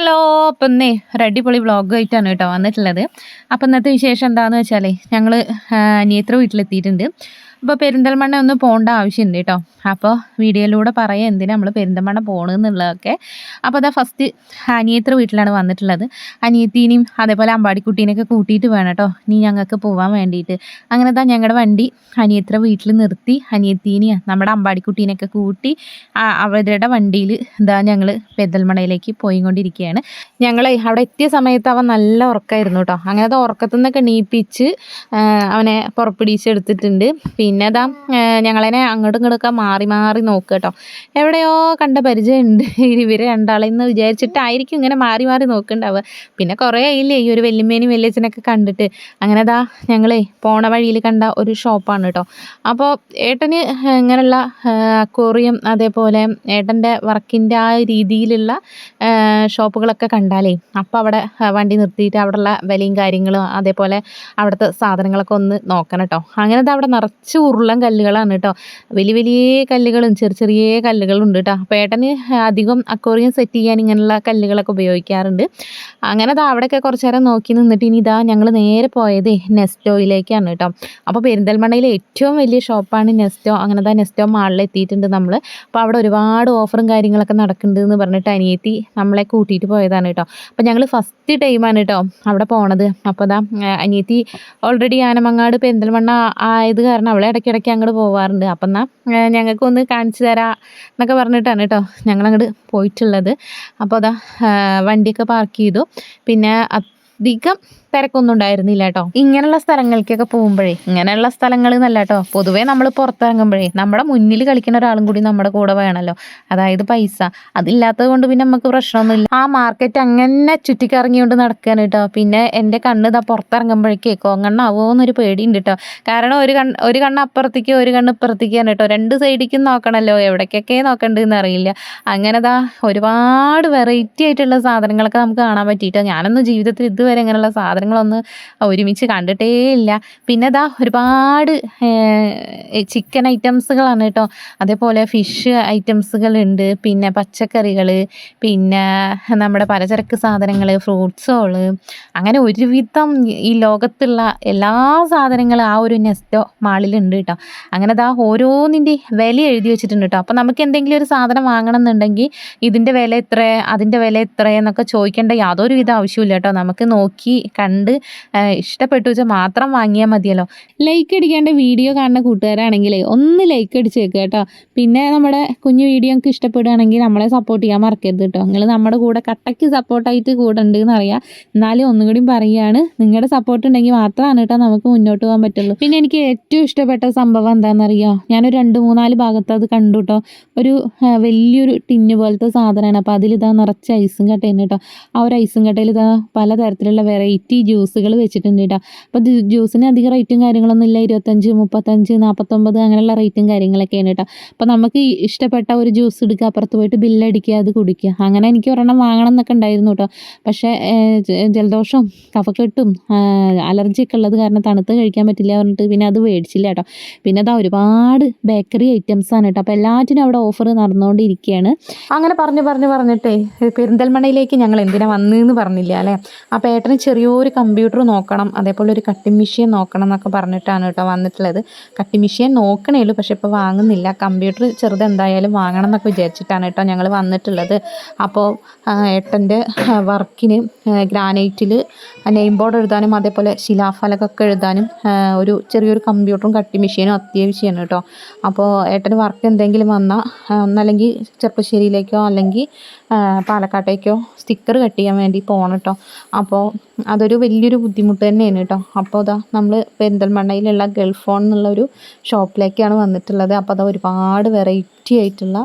Hello അപ്പം ഇന്നേ ഒരു അടിപൊളി ആയിട്ടാണ് കേട്ടോ വന്നിട്ടുള്ളത്. അപ്പം ഇന്നത്തെ വിശേഷം എന്താണെന്ന് വെച്ചാലേ ഞങ്ങൾ അനിയത്ര വീട്ടിലെത്തിയിട്ടുണ്ട്. അപ്പോൾ പെരിന്തൽമണ്ണ ഒന്ന് പോകേണ്ട ആവശ്യമുണ്ട് കേട്ടോ. അപ്പോൾ വീഡിയോയിലൂടെ പറയാം എന്തിനാ നമ്മൾ പെരിന്തൽമണ്ണ പോകണമെന്നുള്ളതൊക്കെ അപ്പോൾ അതാ ഫസ്റ്റ് അനിയത്ര വീട്ടിലാണ് വന്നിട്ടുള്ളത്. അനിയത്തീനെയും അതേപോലെ അമ്പാടിക്കുട്ടീനെയൊക്കെ കൂട്ടിയിട്ട് വേണം കേട്ടോ. നീ ഞങ്ങൾക്ക് പോകാൻ വേണ്ടിയിട്ട്. അങ്ങനെ താ ഞങ്ങളുടെ വണ്ടി അനിയത്ര വീട്ടിൽ നിർത്തി അനിയത്തീനെയും നമ്മുടെ അമ്പാടിക്കുട്ടീനെയൊക്കെ കൂട്ടി അവരുടെ വണ്ടിയിൽ ഇതാ ഞങ്ങൾ പെരിന്തൽമണ്ണയിലേക്ക് പോയിക്കൊണ്ടിരിക്കുകയാണ്. ഞങ്ങൾ അവിടെ എത്തിയ സമയത്ത് അവൻ നല്ല ഉറക്കമായിരുന്നു കേട്ടോ. അങ്ങനത്തെ ഉറക്കത്തു നിന്നൊക്കെ നീപ്പിച്ച് അവനെ പുറപ്പിടിച്ചെടുത്തിട്ടുണ്ട്. പിന്നെ അതാ ഞങ്ങളതിനെ അങ്ങോട്ടും ഇങ്ങോട്ടൊക്കെ മാറി മാറി നോക്കുക കേട്ടോ. എവിടെയോ കണ്ട പരിചയമുണ്ട് ഇവരെ രണ്ടാളെന്ന് വിചാരിച്ചിട്ടായിരിക്കും ഇങ്ങനെ മാറി മാറി നോക്കുന്നുണ്ടാവുക പിന്നെ കുറേ ആയില്ലേ ഈ ഒരു വെല്ലുമേനും വെല്ലിച്ചനൊക്കെ കണ്ടിട്ട്. അങ്ങനെ ദാ ഞങ്ങളെ പോണ വഴിയിൽ കണ്ട ഒരു ഷോപ്പാണ് കേട്ടോ. അപ്പോൾ ഏട്ടന് ഇങ്ങനെയുള്ള അക്വോറിയം അതേപോലെ ഏട്ടന്റെ വർക്കിന്റെ ആ രീതിയിലുള്ള ഷോപ്പുകളൊക്കെ കണ്ടാലേ അപ്പോൾ അവിടെ വണ്ടി നിർത്തിയിട്ട് അവിടെയുള്ള വിലയും കാര്യങ്ങളും അതേപോലെ അവിടുത്തെ സാധനങ്ങളൊക്കെ ഒന്ന് നോക്കണം കേട്ടോ. അങ്ങനെ അവിടെ നിറച്ച് ഉരുളൻ കല്ലുകളാണ് കേട്ടോ വലിയ വലിയ കല്ലുകളും ചെറിയ ചെറിയ കല്ലുകളും ഉണ്ട് കേട്ടോ അപ്പോൾ ഏട്ടന് അധികം അക്വറിയം സെറ്റ് ചെയ്യാൻ ഇങ്ങനെയുള്ള കല്ലുകളൊക്കെ ഉപയോഗിക്കാറുണ്ട്. അങ്ങനെ ദാ അവിടെയൊക്കെ കുറച്ച് നേരം നോക്കി നിന്നിട്ട് ഇനി ഇതാ ഞങ്ങൾ നേരെ പോയത് നെസ്റ്റോയിലേക്കാണ് കേട്ടോ അപ്പോൾ പെരിന്തൽമണ്ണയിലെ ഏറ്റവും വലിയ ഷോപ്പാണ് നെസ്റ്റോ. അങ്ങനെ ദാ നെസ്റ്റോ മാളിൽ എത്തിയിട്ടുണ്ട് നമ്മൾ അപ്പോൾ അവിടെ ഒരുപാട് ഓഫറും കാര്യങ്ങളൊക്കെ നടക്കുന്നുണ്ട് എന്ന് പറഞ്ഞിട്ട് അനിയത്തി നമ്മളെ കൂട്ടിയിട്ട് പോയതാണ് കേട്ടോ അപ്പോൾ ഞങ്ങൾ ഫസ്റ്റ് ടൈമാണ് കേട്ടോ അവിടെ പോണത്. അപ്പോൾ അതാ അനിയത്തി ഓൾറെഡി ആനമങ്ങാട് പെരിന്തൽമണ്ണ ആയത് കാരണം അവളെ ഇടയ്ക്കിടയ്ക്ക് അങ്ങോട്ട് പോവാറുണ്ട്. അപ്പം എന്നാൽ ഞങ്ങൾക്കൊന്ന് കാണിച്ചു തരാം എന്നൊക്കെ പറഞ്ഞിട്ടാണ് കേട്ടോ ഞങ്ങളങ്ങോട്ട് പോയിട്ടുള്ളത്. അപ്പോൾ അതാ വണ്ടിയൊക്കെ പാർക്ക് ചെയ്തു. പിന്നെ അധികം തിരക്കൊന്നും ഉണ്ടായിരുന്നില്ല കേട്ടോ. ഇങ്ങനെയുള്ള സ്ഥലങ്ങളിലേക്കൊക്കെ പോകുമ്പോഴേ ഇങ്ങനെയുള്ള സ്ഥലങ്ങൾ എന്നല്ല കേട്ടോ. പൊതുവേ നമ്മൾ പുറത്തിറങ്ങുമ്പോഴേ നമ്മുടെ മുന്നിൽ കളിക്കുന്ന ഒരാളും കൂടി നമ്മുടെ കൂടെ വേണമല്ലോ അതായത് പൈസ. അതില്ലാത്തത് കൊണ്ട് പിന്നെ നമുക്ക് പ്രശ്നമൊന്നുമില്ല. ആ മാർക്കറ്റ് അങ്ങനെ ചുറ്റിക്കറങ്ങിക്കൊണ്ട് നടക്കാൻ കേട്ടോ. പിന്നെ എന്റെ കണ്ണ് ഇതാ പുറത്തിറങ്ങുമ്പോഴേക്കേ കോങ്ങണ്ണാവോ പേടിയുണ്ട് കേട്ടോ. കാരണം ഒരു കണ്ണ് ഒരു കണ്ണ് അപ്പുറത്തേക്ക് ഒരു കണ്ണ് ഇപ്പുറത്തേക്കാണ് കേട്ടോ. രണ്ട് സൈഡിലേക്കും നോക്കണമല്ലോ എവിടേക്കൊക്കെ നോക്കണ്ടെന്ന് അറിയില്ല അങ്ങനെ ദാ ഒരുപാട് വെറൈറ്റി ആയിട്ടുള്ള സാധനങ്ങളൊക്കെ നമുക്ക് കാണാൻ പറ്റിയിട്ടോ. ഞാനൊന്നും ജീവിതത്തിൽ ഇതുവരെ ഇങ്ങനെയുള്ള സാധനങ്ങളൊന്നും ഒരുമിച്ച് കണ്ടിട്ടേ ഇല്ല. പിന്നെ ദാ ഒരുപാട് ചിക്കൻ ഐറ്റംസുകളാണ് കേട്ടോ. അതേപോലെ ഫിഷ് ഐറ്റംസുകളുണ്ട് പിന്നെ പച്ചക്കറികൾ പിന്നെ നമ്മുടെ പലചരക്ക് സാധനങ്ങൾ ഫ്രൂട്ട്സുകൾ അങ്ങനെ ഒരുവിധം ഈ ലോകത്തുള്ള എല്ലാ സാധനങ്ങളും ആ ഒരു നെസ്റ്റോ മാളിലുണ്ട് കേട്ടോ. അങ്ങനെ ദാ ഓരോന്നിന്റെ വില എഴുതി വെച്ചിട്ടുണ്ട് കേട്ടോ. അപ്പോൾ നമുക്ക് എന്തെങ്കിലും ഒരു സാധനം വാങ്ങണം എന്നുണ്ടെങ്കിൽ ഇതിന്റെ വില എത്ര അതിന്റെ വില എത്ര എന്നൊക്കെ ചോദിക്കേണ്ട യാതൊരു വിധ ആവശ്യമില്ല കേട്ടോ. നമുക്ക് നോക്കി ആ, ഇഷ്ടപ്പെട്ടു വെച്ചാൽ മാത്രം വാങ്ങിയാൽ മതിയല്ലോ. ലൈക്ക് അടിക്കേണ്ട വീഡിയോ കാണുന്ന കൂട്ടുകാരാണെങ്കിൽ ഒന്ന് ലൈക്ക് അടിച്ചേക്ക് കേട്ടോ. പിന്നെ നമ്മുടെ കുഞ്ഞു വീഡിയോ നിങ്ങൾക്ക് ഇഷ്ടപ്പെടുകയാണെങ്കിൽ നമ്മളെ സപ്പോർട്ട് ചെയ്യാൻ മറക്കരുത് കേട്ടോ. നിങ്ങൾ നമ്മുടെ കൂടെ കട്ടയ്ക്ക് സപ്പോർട്ടായിട്ട് കൂടെ ഉണ്ട് എന്നറിയാം എന്നാലും ഒന്നും കൂടി പറയുകയാണ് നിങ്ങളുടെ സപ്പോർട്ട് ഉണ്ടെങ്കിൽ മാത്രമാണ് കേട്ടോ നമുക്ക് മുന്നോട്ട് പോകാൻ പറ്റുള്ളൂ. പിന്നെ എനിക്ക് ഏറ്റവും ഇഷ്ടപ്പെട്ട സംഭവം എന്താണെന്നറിയോ ഞാനൊരു രണ്ട് മൂന്നാൽ ഭാഗത്ത് അത് കണ്ടു കേട്ടോ. ഒരു വലിയൊരു ടിന്ന് പോലത്തെ സാധനമാണ്. അപ്പോൾ അതിലിതാ നിറച്ച് ഐസും കട്ടയാണ് കേട്ടോ. ആ ഒരു ഐസും കട്ടയിൽ ഇതാ പലതരത്തിലുള്ള വെറൈറ്റി ജ്യൂസുകൾ വെച്ചിട്ടുണ്ട് കേട്ടോ അപ്പോൾ ജ്യൂസിന് അധികം റേറ്റും കാര്യങ്ങളൊന്നും ഇല്ല. ഇരുപത്തഞ്ച് മുപ്പത്തഞ്ച് നാൽപ്പത്തൊമ്പത് അങ്ങനെയുള്ള റേറ്റും കാര്യങ്ങളൊക്കെയാണ് കേട്ടോ അപ്പോൾ നമുക്ക് ഇഷ്ടപ്പെട്ട ഒരു ജ്യൂസ് എടുക്കുക അപ്പുറത്ത് പോയിട്ട് ബില്ലടിക്കുക അത് കുടിക്കുക. അങ്ങനെ എനിക്ക് ഒരെണ്ണം വാങ്ങണം എന്നൊക്കെ ഉണ്ടായിരുന്നു കേട്ടോ പക്ഷേ ജലദോഷം ജലദോഷവും കഫക്കെട്ടും അലർജിയൊക്കെ ഉള്ളത് കാരണം തണുത്ത് കഴിക്കാൻ പറ്റില്ല പറഞ്ഞിട്ട് പിന്നെ അത് മേടിച്ചില്ല കേട്ടോ പിന്നെ അതാ ഒരുപാട് ബേക്കറി ഐറ്റംസ് ആണ് കേട്ടോ അപ്പോൾ എല്ലാറ്റിനും അവിടെ ഓഫർ നടന്നുകൊണ്ടിരിക്കുകയാണ് അങ്ങനെ പറഞ്ഞു പറഞ്ഞു പറഞ്ഞിട്ടേ പെരിന്തൽമണ്ണയിലേക്ക് ഞങ്ങൾ എന്തിനാ വന്നതെന്ന് പറഞ്ഞില്ല അല്ലേ? ആ ഏട്ടന് ചെറിയൊരു കമ്പ്യൂട്ടർ നോക്കണം അതേപോലെ ഒരു കട്ടിംഗ് മെഷീൻ നോക്കണം എന്നൊക്കെ പറഞ്ഞിട്ടാണ് കേട്ടോ വന്നിട്ടുള്ളത്. കട്ടിംഗ് മെഷീൻ ഉള്ളൂ പക്ഷേ ഇപ്പോൾ വാങ്ങുന്നില്ല. കമ്പ്യൂട്ടർ ചെറുത് എന്തായാലും വാങ്ങണം എന്നൊക്കെ വിചാരിച്ചിട്ടാണ് കേട്ടോ ഞങ്ങൾ വന്നിട്ടുള്ളത്. അപ്പോൾ ഏട്ടന്റെ വർക്കിന് ഗ്രാനൈറ്റിൽ നെയിം ബോർഡ് എഴുതാനും അതേപോലെ ശിലാഫലകൊക്കെ എഴുതാനും ഒരു ചെറിയൊരു കമ്പ്യൂട്ടറും കട്ടിംഗ് മെഷീനും അത്യാവശ്യമാണ് കേട്ടോ. അപ്പോൾ ഏട്ടന് വർക്ക് എന്തെങ്കിലും വന്നാൽ ഒന്നല്ലെങ്കിൽ ചെറുപ്പശ്ശേരിയിലേക്കോ അല്ലെങ്കിൽ പാലക്കാട്ടേക്കോ സ്റ്റിക്കർ കട്ട് ചെയ്യാൻ വേണ്ടി പോകണം കേട്ടോ. അപ്പോൾ അതൊരു വലിയൊരു ബുദ്ധിമുട്ട് തന്നെയാണ് കേട്ടോ. അപ്പോൾ അതാ നമ്മൾ പെരിന്തൽമണ്ണയിലുള്ള ഗൾഫോൺ എന്നുള്ള ഒരു ഷോപ്പിലേക്കാണ് വന്നിട്ടുള്ളത്. അപ്പോൾ അതാ ഒരുപാട് വെറൈറ്റി ആയിട്ടുള്ള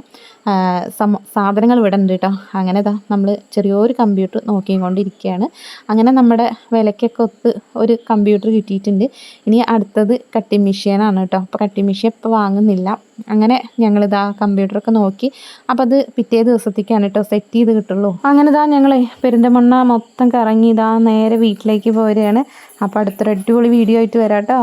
ആ, സമ സാധനങ്ങൾ ഇവിടെ ഉണ്ട് കേട്ടോ അങ്ങനെ ഇതാ നമ്മൾ ചെറിയൊരു കമ്പ്യൂട്ടർ നോക്കിക്കൊണ്ടിരിക്കുകയാണ് അങ്ങനെ നമ്മുടെ വിലയ്ക്കൊക്കെ ഒത്ത് ഒരു കമ്പ്യൂട്ടർ കിട്ടിയിട്ടുണ്ട്. ഇനി അടുത്തത് കട്ടിംഗ് മെഷീനാണ് കേട്ടോ അപ്പോൾ കട്ടിംഗ് മെഷീൻ ഇപ്പോൾ വാങ്ങുന്നില്ല. അങ്ങനെ ഞങ്ങളിതാ കമ്പ്യൂട്ടറൊക്കെ നോക്കി. അപ്പോൾ അത് പിറ്റേ ദിവസത്തേക്കാണ് കേട്ടോ സെറ്റ് ചെയ്ത് കിട്ടുള്ളൂ. അങ്ങനെ ഇതാ ഞങ്ങളെ പെരിന്തമണ്ണ മൊത്തം കറങ്ങി ഇതാ നേരെ വീട്ടിലേക്ക് പോരുകയാണ്. അപ്പോൾ അടുത്തൊരു അടിപൊളി വീഡിയോ ആയിട്ട് വരാം കേട്ടോ